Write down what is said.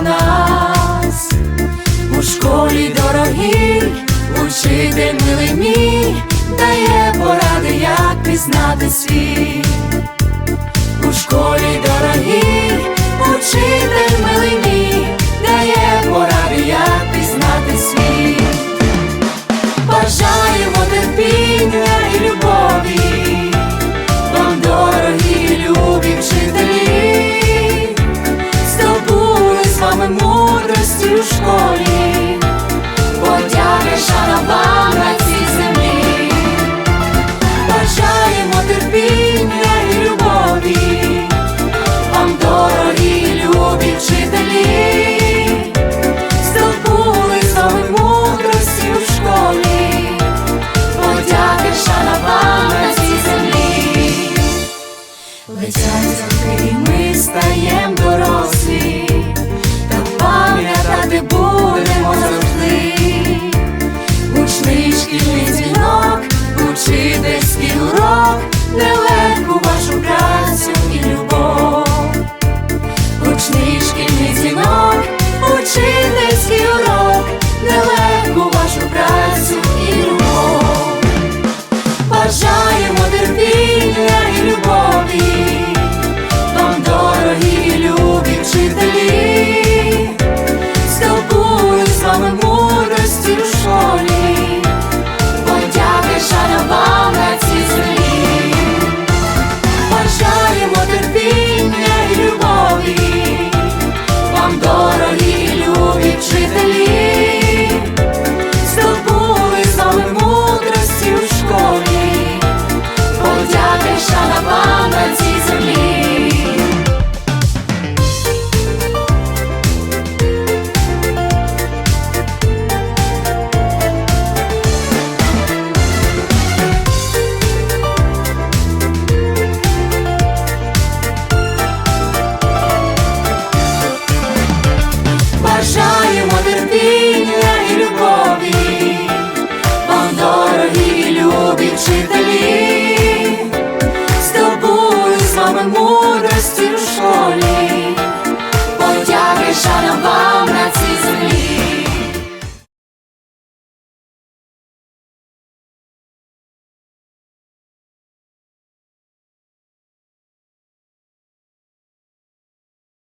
нас, у школі дорогій, учитель милий мій, дає поради, як пізнати світ, у школі дорогі. szkoli нелегку вашу працю і любов, гучний шкільний дзвінок, учи.